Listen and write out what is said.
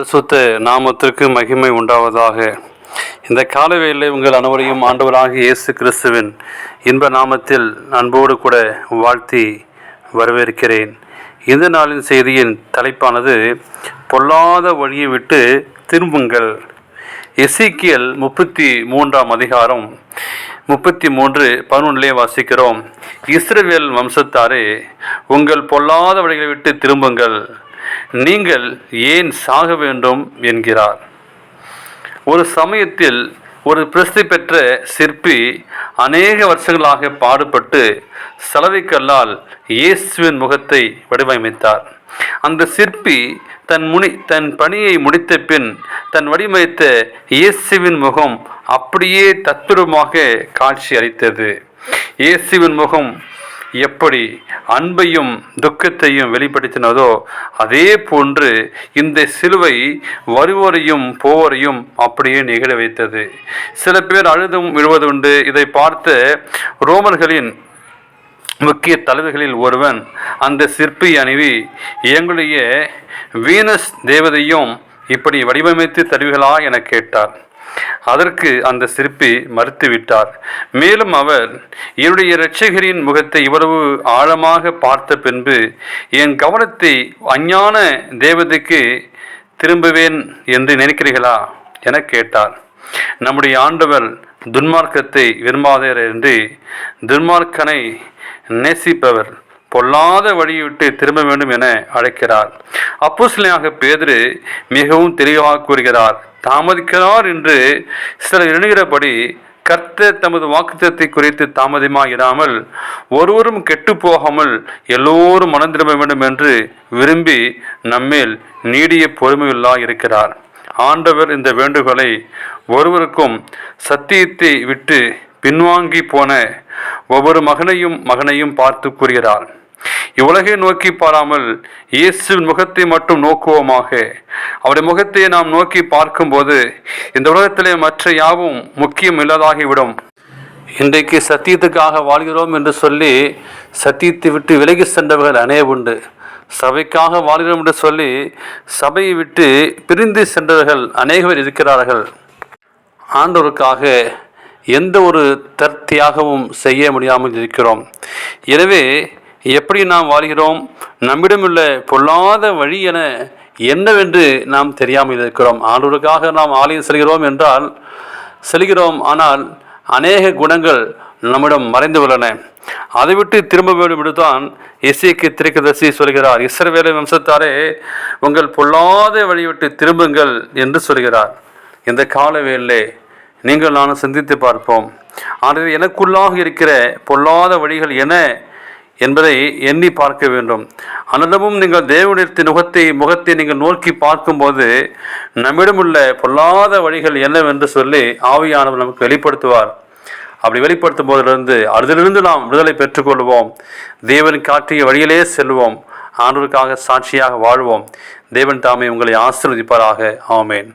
பரிசுத்த நாமத்திற்கு மகிமை உண்டாவதாக. இந்த காலவேளை உங்கள் அனைவரையும் ஆண்டவராக இயேசு கிறிஸ்துவின் இன்ப நாமத்தில் அன்போடு கூட வாழ்த்தி வரவேற்கிறேன். இந்த நாளின் செய்தியின் தலைப்பானது பொல்லாத வழியை விட்டு திரும்புங்கள். எசிக்கியல் முப்பத்தி மூன்றாம் அதிகாரம் முப்பத்தி மூன்று பதினொன்றிலே வாசிக்கிறோம். இஸ்ரவேல் வம்சத்தாரே உங்கள் பொல்லாத வழிகளை விட்டு திரும்புங்கள். நீங்கள் ஏன் சாக வேண்டும் என்கிறார். ஒரு சமயத்தில் ஒரு பிரசித்தி பெற்ற சிற்பி அநேக வருஷங்களாக பாடுபட்டு சலவைக்கல்லால் இயேசுவின் முகத்தை வடிவமைத்தார். அந்த சிற்பி தன் முனி தன் பணியை முடித்த பின் தன் வடிவமைத்த இயேசுவின் முகம் அப்படியே தத்துரமாக காட்சி அளித்தது. இயேசுவின் முகம் எப்படி அன்பையும் துக்கத்தையும் வெளிப்படுத்தினதோ அதே போன்று இந்த சிலுவை வருவோரையும் போவோரையும் அப்படியே நிகழ வைத்தது. சில பேர் அழுதும் விழுவதுண்டு இதை பார்த்த ரோமர்களின் முக்கிய தலைவர்களில் ஒருவன் அந்த சிற்பி அணிவி எங்களுடைய வீனஸ் தேவதையும் இப்படி வடிவமைத்து தருவீர்களா? என கேட்டார். அதற்கு அந்த சிற்பி மறுத்துவிட்டார். மேலும் அவர் என்னுடைய இரட்சகரின் முகத்தை இவ்வளவு ஆழமாக பார்த்த பின்பு என் கவனத்தை அஞ்ஞான தேவதைக்கு திரும்புவேன் என்று நினைக்கிறீர்களா? என கேட்டார். நம்முடைய ஆண்டவர் துன்மார்க்கத்தை விரும்பாதவர் என்று துன்மார்க்கனை நேசிப்பவர் பொல்லாத வழியை விட்டு திரும்ப வேண்டும் என அழைக்கிறார். அப்போசிலையாக பேதிரு மிகவும் தெளிவாக கூறுகிறார் தாமதிக்கிறார் என்று சிலர் எண்ணுகிறபடி கர்த்தர் தமது வாக்குத்தத்தை குறித்து தாமதமாகிடாமல் ஒருவரும் கெட்டு போகாமல் எல்லோரும் மனம் திரும்ப வேண்டும் என்று விரும்பி நம்மேல் நீடிய பொறுமையுள்ளா இருக்கிறார். ஆண்டவர் இந்த வேண்டுகோளை ஒருவருக்கும் சத்தியத்தை விட்டு பின்வாங்கி போன ஒவ்வொரு மகனையும் மகனையும் பார்த்து கூறுகிறார். இவ்வுலகை நோக்கி பாராமல் இயேசுவின் முகத்தை மட்டும் நோக்குவோமாக. அவருடைய முகத்தை நாம் நோக்கி பார்க்கும்போது இந்த உலகத்திலே மற்ற யாவும் முக்கியம் இல்லாதாகிவிடும். இன்றைக்கு சத்தியத்துக்காக வாழ்கிறோம் என்று சொல்லி சத்தியத்தை விட்டு விலகி சென்றவர்கள் அநேக உண்டு. சபைக்காக வாழ்கிறோம் என்று சொல்லி சபையை விட்டு பிரிந்து சென்றவர்கள் அநேகர் இருக்கிறார்கள். ஆண்டோருக்காக எந்த ஒரு தற்தியாகவும் செய்ய முடியாமல் இருக்கிறோம். எனவே எப்படி நாம் வாழ்கிறோம்? நம்மிடமுள்ள பொல்லாத வழி என என்னவென்று நாம் தெரியாமல் இருக்கிறோம். ஆண்டவருக்காக நாம் ஆலயம் செல்கிறோம் என்றால் செல்கிறோம். ஆனால் அநேக குணங்கள் நம்மிடம் மறைந்து உள்ளன அதை விட்டு திரும்ப வேண்டும் என்றுதான் இசைக்கு திரைக்கதர்சி சொல்கிறார். இஸ்ரவேலை வம்சத்தாரே உங்கள் பொல்லாத வழிவிட்டு திரும்புங்கள் என்று சொல்கிறார். இந்த காலவேளை நீங்கள் நானும் சிந்தித்து பார்ப்போம். ஆனால் எனக்குள்ளாக இருக்கிற பொல்லாத வழிகள் என என்பதை எண்ணி பார்க்க வேண்டும். அனுதமும் நீங்கள் தேவனிடத்தின் முகத்தை முகத்தை நீங்கள் நோக்கி பார்க்கும்போது நம்மிடமுள்ள பொல்லாத வழிகள் என்னவென்று சொல்லி ஆவியானவர் நமக்கு வெளிப்படுத்துவார். அப்படி வெளிப்படுத்தும் போதிலிருந்து அதிலிருந்து நாம் விடுதலை பெற்றுக்கொள்வோம். தேவன் காட்டிய வழியிலே செல்வோம். ஆண்டவருக்காக சாட்சியாக வாழ்வோம். தேவன் தாமே உங்களை ஆசிர்வதிப்பாராக. ஆமேன்.